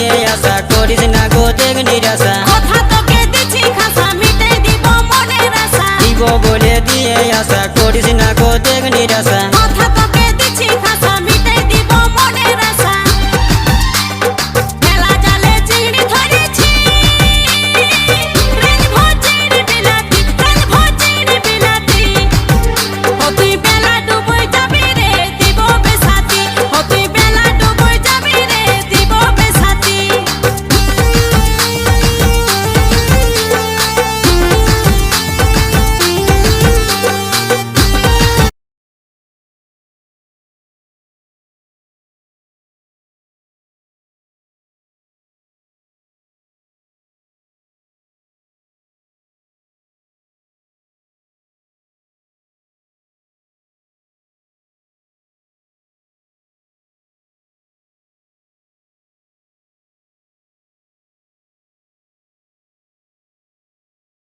নিয়ে আসা করিস না গো দেখ নিরাশা। কথা তোকে দিছি খাসা মিটে দিব মনের আশা। দিব বলে দিয়ে আসা করিস না গো দেখ নিরাশা।